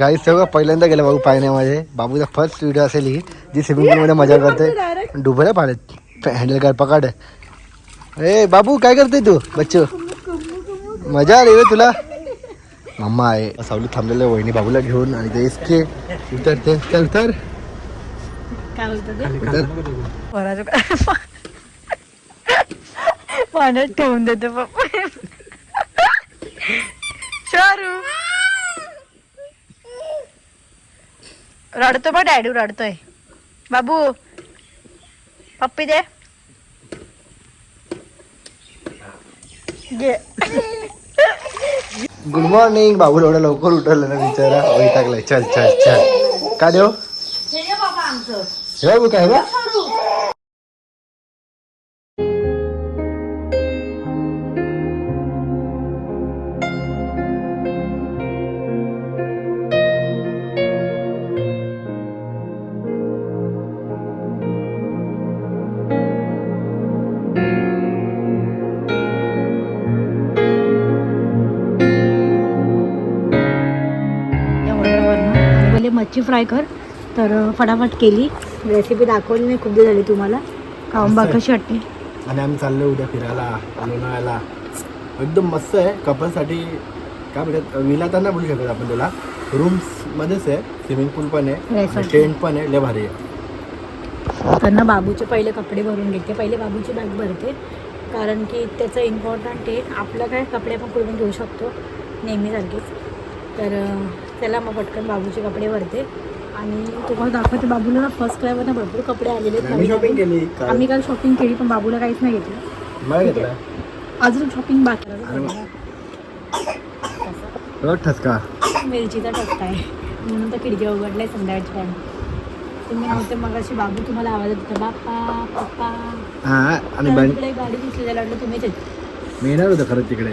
गाई सगळं पहिल्यांदा गेलं बाबू पाण्यामध्ये बाबूचा फर्स्ट व्हिडिओ असेल ही जी स्विमिंग पूलमध्ये मजा करते डुबल्या पाण्यात हँडल कर पकड. ए बाबू काय करते तू बच्चू? मजा आली रे तुला? मम्मा आहे. सावली थांबलेलं आहे वहिनी बाबूला घेऊन आणि ते इसके उतरते चल उतर उतर. पाण्यात ठेवून देतो पप्पा. शारू! रडतो बघ डॅडू रडतोय. बाबू पप्पी दे. गुड मॉर्निंग बाबू एवढा लवकर उठवलं ना बिचारा. वैतागलाय चल चल चल. का देव? हे बाबू काय बा? मच्छी फ्राय कर. तर फटाफट केली. रेसिपी दाखवली नाही खूप दिवस झाली तुम्हाला. बघ कशी वाटते आणि आम्ही चाललो उद्या फिरायला लोणावळ्याला. एकदम मस्त आहे. कपलसाठी काय म्हणतात विला तर नाही बोलू शकत आपण त्याला. रूम्स मध्येच आहे. स्विमिंग पूल पण आहे. टेंट पण आहे. लय भारी आहे. त्यांना बाबूचे पहिले कपडे भरून घेते. पहिले बाबूची बॅग भरते. कारण की त्याचं इम्पॉर्टंट आहे. आपलं काय कपडे आपण कुठून घेऊ शकतो. नेहमीसारखेच. तर त्याला मग पटकन बाबूचे कपडे भरते आणि तुम्हाला दाखवते बाबूला ना फर्स्ट क्रायवरनं भरपूर कपडे आलेले आहेत आम्ही. केली काल. आम्ही काल शॉपिंग केली पण बाबूला काहीच नाही घेतलं. अजून शॉपिंग बाकी ठसका. मिरचीचा टक्का आहे. म्हणून तर खिडक्या उघडल्या संध्याकाळची टाइम तुम्ही नव्हते मग अशी बाबू तुम्हाला आवाज येत होता बाप्पा पप्पा. आणि गाडी दिसली त्याला वाटलं तुम्हीच आहेत. मी येणार होतं तिकडे.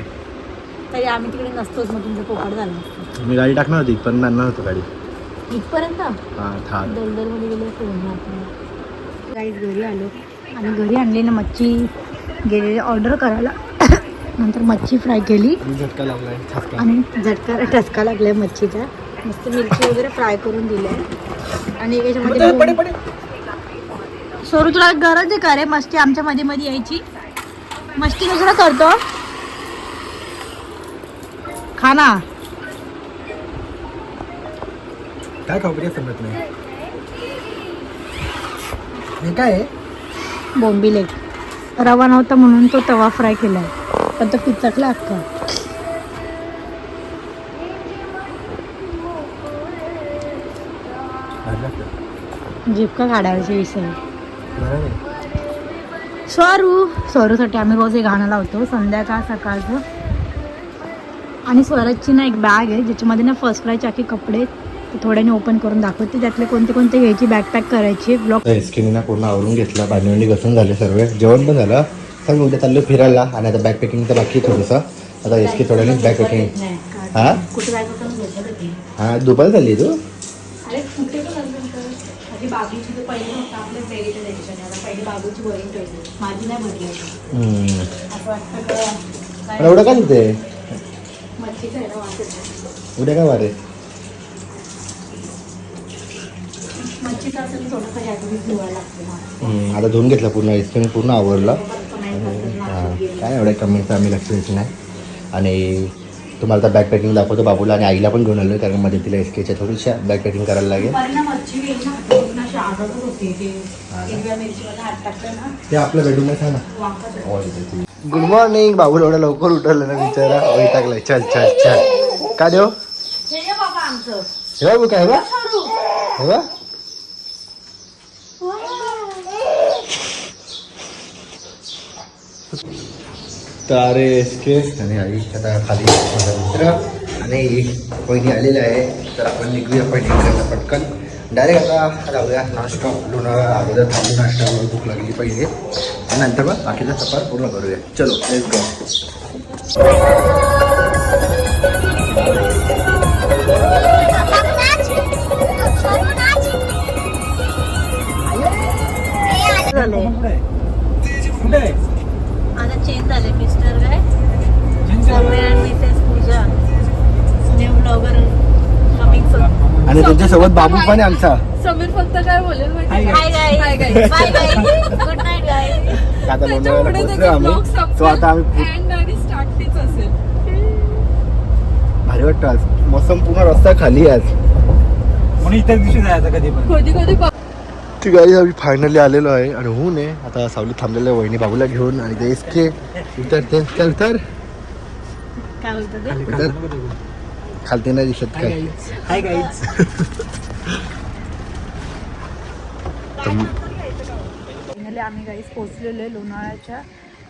तरी आम्ही तिकडे नसतोच मग तुमचं पोपट झालं मी गाडी टाकणार होती पण आणणार होतो गाडी. इथपर्यंत? हा थार दलदलमध्ये गेलो गाईज घरी आलो. आणि घरी आणली ना मच्छी गेलेली. ऑर्डर करायला. नंतर मच्छी फ्राय केली. झटका ठसका आणि झटका ठसका लागलाय मच्छीचा. मस्त मिरची वगैरे फ्राय करून दिली आहे. आणि याच्यामध्ये पडे पडे सोरू तुला गरज आहे का रे? मस्ती आमच्या मध्ये मध्ये यायची. मस्ती कशाला करतो. खाना काय खाऊ बरे समजत नाही. हे काय आहे? बोंबील रवा नव्हता म्हणून तो तवा फ्राय केलाय पण तो पिचटला अख्खा. जिपका काढायचा विषय. स्वरू स्वरूसाठी आम्ही रोज हे गाणं लावतो संध्याकाळ सकाळचं आणि स्वराजची ना एक बॅग आहे ज्याच्यामध्ये ना फर्स्ट क्लासचे आखे कपडे आहेत. थोड्याने ओपन करून दाखवते. त्यातले कोणते कोणते घ्यायची बॅग पॅक करायची ब्लॉक एसकेने ना पूर्ण आवरून घेतला भांडी घसून झाले सर्व. जेवण पण झालं. तर उद्या चाललो फिरायला. आणि आता बॅग पॅकिंग तर बाकी थोडंसं. आता एसके थोड्याने बॅग पॅकिंग हा? हा दुपारी चालली तू? एवढं काय तिथे उद्या काय वारे मच्छीचं असेल तर थोडंसं ह्याच्यात धुवायला लागते मला. हम्म, आता धुवून घेतला पूर्ण एसकेने पूर्ण आवरला. ना, हा. काय एवढ्या कमेंटचं आम्ही लक्ष द्यायचं नाही. आणि तुम्हाला तर बॅग पॅकिंग दाखवतो बाबूला आणि आईला पण घेऊन आलो कारण मध्ये तिला एसकेच्या थोडीशा बॅग पॅकिंग करायला लागेल. ते. आपल्या बेडरूममध्ये सांग. ना गुड मॉर्निंग बाबू एवढा लवकर उठवलं ना बिचारा. वैतागलाय चल चल चल. का देव? हे हे बाबू काय बा? हे बा? तर अरे एसके आणि आई आता खाली माझा मित्र आणि पहिली आलेला आहे. तर आपण निघूया पहिली पटकन. डायरेक्ट आता जाऊया नाश्ता लोणावळा अगोदर थांबू नाश्ता भूक लागली पाहिजे. आणि नंतर मग बाकीचा सफर पूर्ण करूया. चलो लेट्स गो आता चेंज झाले आणि आणि त्यांच्यासोबत बाबू पण आहे आमचा. समीर फक्त काय बोलेल माहिती Hi guys. आता त्याच्या लोणावळ्याला पुढे पोहोचलो त्याचे ब्लॉग आम्ही तो आता आम्ही एंड आणि स्टार्ट तीच असेल. भारी वाटतं आज. मोसम पूर्ण रस्ता खाली आहे आज. म्हणून इतर दिवशी जायचं कधी पण. कधी कधी ती गाडी आम्ही फायनली आलेलो आहे. आणि होऊन आहे. आता सावली थांबलेलं आहे वहिनी बाबूला घेऊन. आणि ते एसके उतरते चल उतर. काय बोलतो ते? उतर. खालती नाही दिसत काय? हाय गाईज आम्ही गाईस पोचलेलो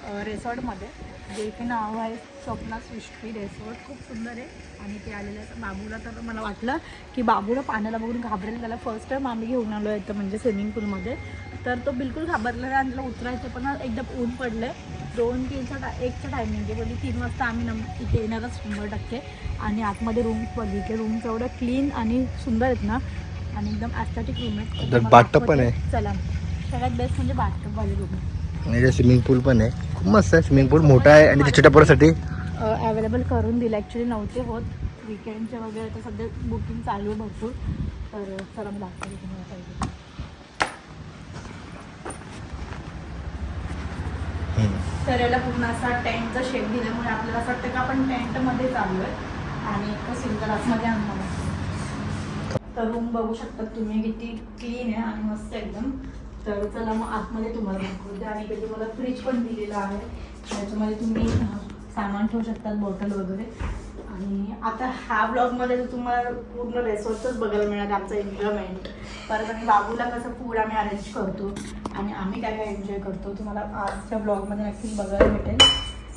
अ, रिसॉर्टमध्ये जे इथे नाव आहे स्वप्ना सृष्टी रिसॉर्ट खूप सुंदर आहे. आणि ते आलेलं आहे तर बाबूला तर मला वाटलं की बाबूला पाण्याला बघून घाबरेल. त्याला फर्स्ट टाइम आम्ही घेऊन आलो आहे तर म्हणजे स्विमिंग पूलमध्ये तर तो बिलकुल घाबरला नाही आणि त्याला उतरायचं पण एकदम ऊन पडलं दोन तीनचा टा एकचं टायमिंग आहे म्हणजे तीन वाजता आम्ही नम इथे येणारच शंभर टक्के. आणि आतमध्ये रूम्स बघितले रूम्स एवढं क्लीन आणि सुंदर आहेत ना. आणि एकदम ॲस्थेटिक रूम आहेत. bathtub पण. आहे. चला. सगळ्यात बेस्ट म्हणजे बाथटब वाले रूम आणि स्विमिंग पूल पण आहे. खूप मस्त आहे. स्विमिंग पूल मोठा आहे आणि छोट्या पोरासाठी अवेलेबल करून दिलं. ॲक्च्युली नव्हते होत. विकेंडचे वगैरे तर सध्या बुकिंग चालू आहे भरपूर. तर चला मी दाखवते तुम्हाला तर याला पूर्ण असा टेंटचा शेप दिल्यामुळे आपल्याला असं वाटतं की आपण टेंटमध्ये चालू आहे आणि एक सिंगल आतमध्ये आणणार तर रूम बघू शकतात तुम्ही किती क्लीन आहे आणि मस्त एकदम. तर चला मग आतमध्ये तुम्हाला दाखवते. आणि इकडे तुम्हाला फ्रीज पण दिलेला आहे. त्याच्यामध्ये तुम्ही सामान ठेवू शकतात बॉटल वगैरे. आणि आता ह्या ब्लॉगमध्ये तर तुम्हाला पूर्ण रेसॉर्टच बघायला मिळणार आमचं एन्जॉयमेंट परत आम्ही बाबूला कसं फूड आम्ही अरेंज करतो आणि आम्ही काय काय एन्जॉय करतो तुम्हाला आजच्या ब्लॉगमध्ये नक्कीच बघायला भेटेल.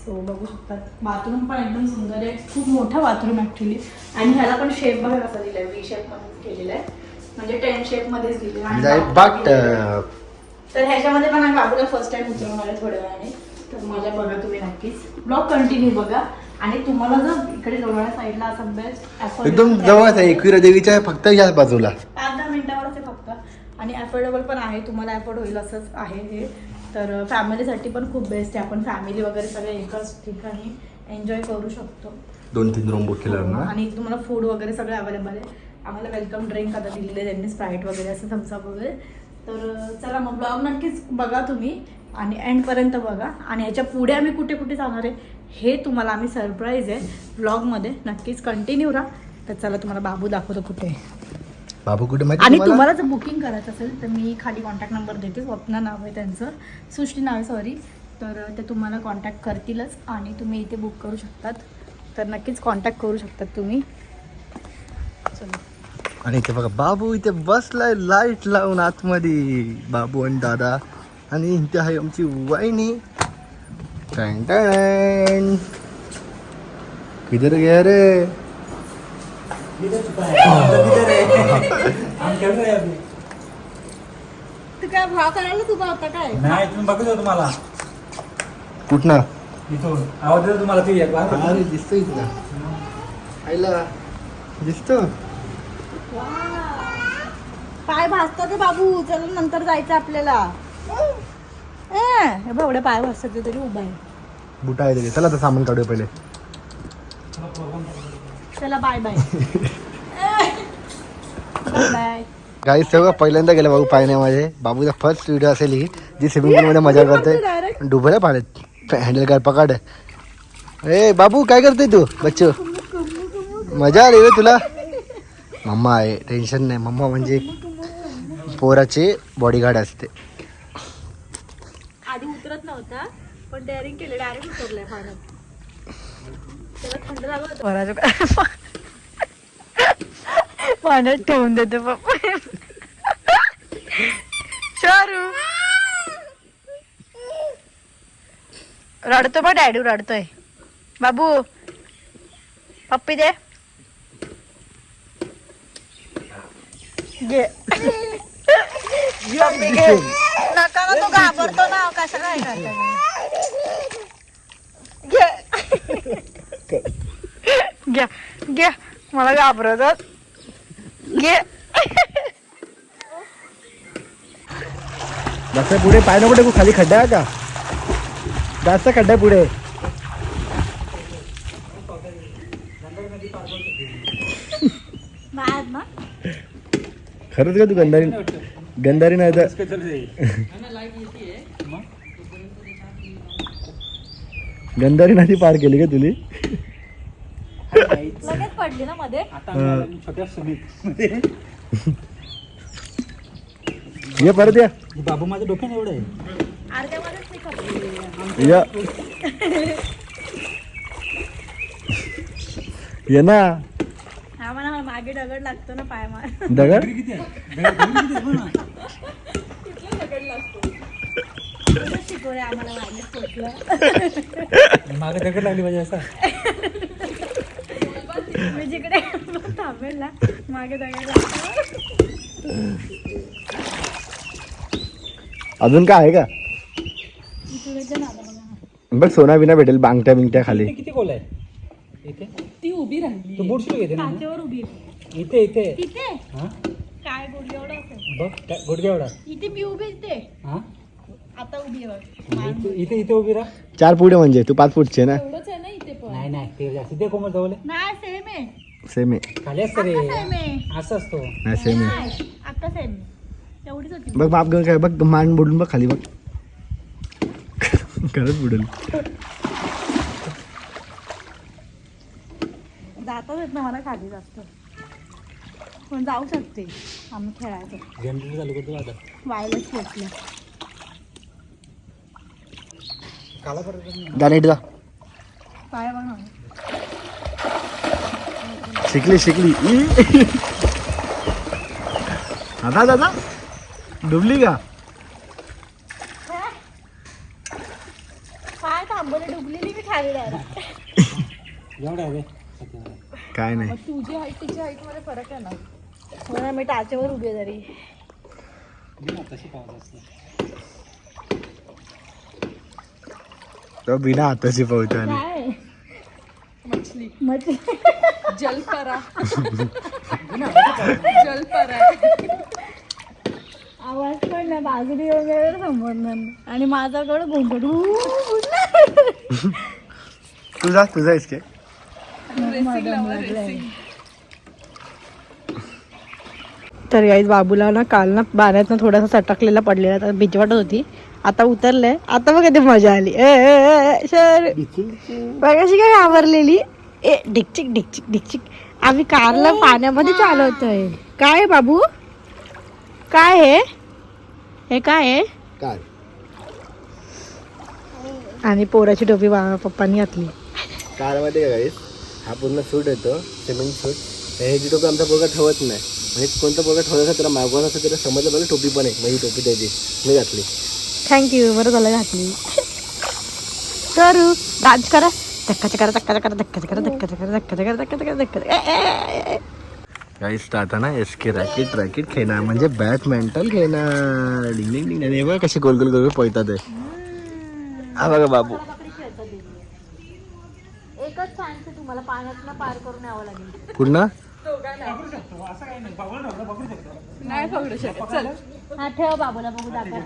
सो बघू शकतात. बाथरूम पण एकदम सुंदर आहे. खूप मोठा बाथरूम ॲक्च्युली आणि ह्याला पण शेप बघा कसा दिलाय. वी शेपमध्येच केलेला आहे. म्हणजे टेन शेपमध्येच दिलेला आहे. तर ह्याच्यामध्ये पण आम्ही बाबूला फर्स्ट टाइम उतरवणार आहे थोड्या वेळाने. तर मला बघा तुम्ही नक्कीच. ब्लॉग कंटिन्यू बघा. आणि तुम्हाला जर इकडे साईडला असं बेस्ट एकदम जवळच आहे एकविरा देवीच्या फक्त याच बाजूला. पाच दहा मिनिटावरच आहे फक्त. आणि अफोर्डेबल पण आहे तुम्हाला अफोर्ड होईल असंच आहे हे. तर फॅमिलीसाठी पण खूप बेस्ट आहे. आपण फॅमिली वगैरे सगळे एकाच ठिकाणी एन्जॉय करू शकतो. दोन तीन रूम बुक केलं ना? आणि तुम्हाला फूड वगैरे सगळं अवेलेबल आहे. आम्हाला वेलकम ड्रिंक आता दिलेले आहे त्यांनी स्प्राईट वगैरे असं थम्सअप वगैरे. तर चला मग ब्लॉग नक्कीच बघा तुम्ही. आणि एंडपर्यंत बघा. आणि ह्याच्या पुढे आम्ही कुठे कुठे जाणार आहे हे तुम्हाला आम्ही सरप्राईज आहे. ब्लॉगमध्ये नक्कीच कंटिन्यू राहा. तर चला तुम्हाला बाबू दाखवतो कुठे. बाबू कुठे माहिती आणि तुम्हाला? जर बुकिंग करायचं असेल तर मी खाली कॉन्टॅक्ट नंबर देते. स्वप्ना नाव आहे त्यांचं. सृष्टी नाव आहे सॉरी तर ते तुम्हाला कॉन्टॅक्ट करतीलच आणि तुम्ही इथे बुक करू शकतात. तर नक्कीच कॉन्टॅक्ट करू शकतात तुम्ही. चला. आणि इथे बघा बाबू इथे बसलाय लाइट लावून आतमध्ये. बाबू आणि दादा. आणि इथे आहे आमची वहिनी. टन टन. किधर गया रे तू काय भाव करायला तुझा होता काय नाही तुम्ही बघत होतो कुठनं इथून आवाज देतो तुम्हाला ती एक बार. अरे दिसतो इथला आईला दिसतो पाय भाजतात ते बाबू. चल नंतर जायचं आपल्याला. ए, एवढे पाय तरी उभा आहे बुटा आहे त्याचे. चला आता सामान काढूया पहिले चला बाय बाय बाय बाय काही सगळं पहिल्यांदा गेलं बाबू पाहण्यामध्ये बाबूचा फर्स्ट व्हिडिओ असेल ही जी स्विमिंग पूलमध्ये मजा करते डुबल्या पाण्यात हँडल काय पकाड ए बाबू काय करते तू बच्चो मजा आली रे तुला मम्मा आहे टेन्शन नाही मम्मा म्हणजे पोराचे बॉडीगार्ड असते आधी उतरत नव्हता पण डेअरिंग केले डायरेक्ट उतरलाय पाण्यात त्याला थंड होतं. पाण्यात ठेवून देते पप्पा. शारू. रडतो बा डॅडू रडतोय. बाबू पप्पी दे. घे. पप्पी घे ना तो घाबरतो ना कसं काय करता घे. घ्या घ्या. मला घाबरतात घे. जास्त पुढे पाय नको टाकू खाली खड्डा आहे का? जास्त खड्डा पुढे. खरंच का तू गंधारी? गंधारी नाही तर गंधारी नदी पार केली का तुली? लगेच पडली ना मध्ये? ये परत या. बाबू माझं डोक्याने एवढं आहे. या. ये ना. मागे दगड लागतो ना पाय मार. दगड? किती आहे? दगड- ना. शिकवले आम्हाला मागे पोचलं. मागे दगड लागली पाहिजे असं. मी जिकडे थांबेल ना मागे दगड लागतो. अजून काय आहे का? बघा. सोना बिना भेटेल बांगट्या बिंगट्या खाली किती कोल आहे? इथे? ती उभी राहिली. तू बुट घेते ना? काचेवर उभी. आहे. इथे. इथे? तिथे हा? काय एवढं असेल बघ काय- गुडघे एवढा. इथे मी उभी इथे. हा? आता उभी आहे बघ. इथे इथे इथे उभी राहा. चार फुटे म्हणजे तू पाच फुटचे ना? एवढंच आहे ना इथे पण. नाही नाही ते जास्त ते कोमल जवळ. आहे. नाही सेम आहे. सेम आहे. खाली असतं रे. आता सेम आहे. असं असतो. नाही सेम आहे. नाही, आता सेम होती. बघ बाप गं काय बघ मान बुडून बघ खाली बघ. खरंच बुडेल जातच येत ना मला खाली जास्त. पण जाऊ शकते आम्ही खेळायचं. जनरल चालू करतो आता. वायलाच पोचलं जा नीट जा. काय बघ ना. शिकली शिकली. आता दादा डुबली का? थांबवले डुबलेली मी खाली डायरेक्ट एवढं आहे रे. काय नाही. मग तुझी हाईट तिची हाईटमध्ये फरक आहे ना. म्हणून मी टाचेवर उभी आहे तशी असते. तो बिना हाताची पोहतो आणि. काय? मछली. मग जलपरा. जलपरा. आवाज पण ना बाजूने वगैरे समजणार नाही. आणि माझ्याकडं घोंगड. तुझा तुझा इसके तर गाईज बाबूला ना काल ना बाऱ्यात ना थोडासा चटकलेला पडलेला तर भिजवाट होती. आता उतरलंय. आता बघ किती मजा आली. ए, सर. बघाशी काय आवरलेली ए ढिकचिक ढिकचिक ढिकचिक. आम्ही कारला पाण्यामध्ये चालवतोय. काय आहे बाबू? काय आहे? हे काय आहे? काय? आणि पोराची टोपी पप्पांनी घातली. कारमध्ये हा पूर्ण सूट येतो सिमेंट सूट. ह्याची टोपी आमचा पोरगा ठेवत नाही म्हणजे कोणता पोरगा ठेवला त्याला मागवत असं त्याला समजलं बघा टोपी पण आहे माझी टोपी त्याची मी घातली. थँक्यू बरं झालं घातली. तर डान्स करा. धक्का करा धक्का करा धक्का करा धक्का करा धक्का करा धक्का करा धक्का करा. आता ना एस के रॅकेट रॅकेट खेळणार म्हणजे बॅडमिंटन खेळणार. डिंग डिंग हे बघा कसे गोल गोल गोल पळतात आहे हा बघा बाबू एकच चान्स तुम्हाला पाण्यात पार करून यावं लागेल. पुन्हा? नाही पकडू शकत. चल. हा ठेवा बाबूला बघू दाखवा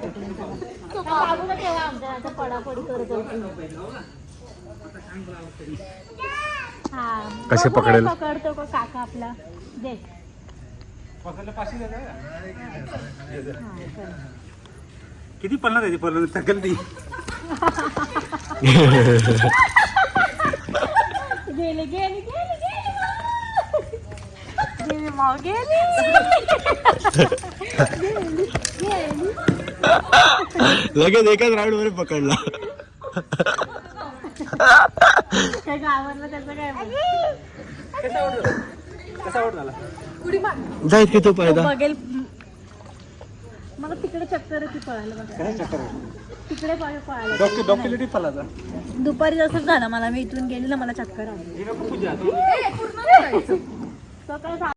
बाबूला ठेवा आमच्या आता पडापडी करत होती हा कसे बघू पकडेल? पकडतो का काका आपला? दे. किती पडणार आहे पडलं थकल ती. गेले गेले गेले गेले गेले माव गेली. लगेच एकाच राऊंडमध्ये पकडला. काय गावाला त्याचं काय. कसा आवड कसा आवड झाला उडी मार तो तो पायदा बघेल मला तिकडे चक्कर येते पळायला बघा. काय चक्कर तिकडे पळ- पळायला. डॉक्टर डॉक्युलेटी पलाचा दुपारी जसंच झालं मला मी इथून गेली ना मला चक्कर आली. पूजा सकाळी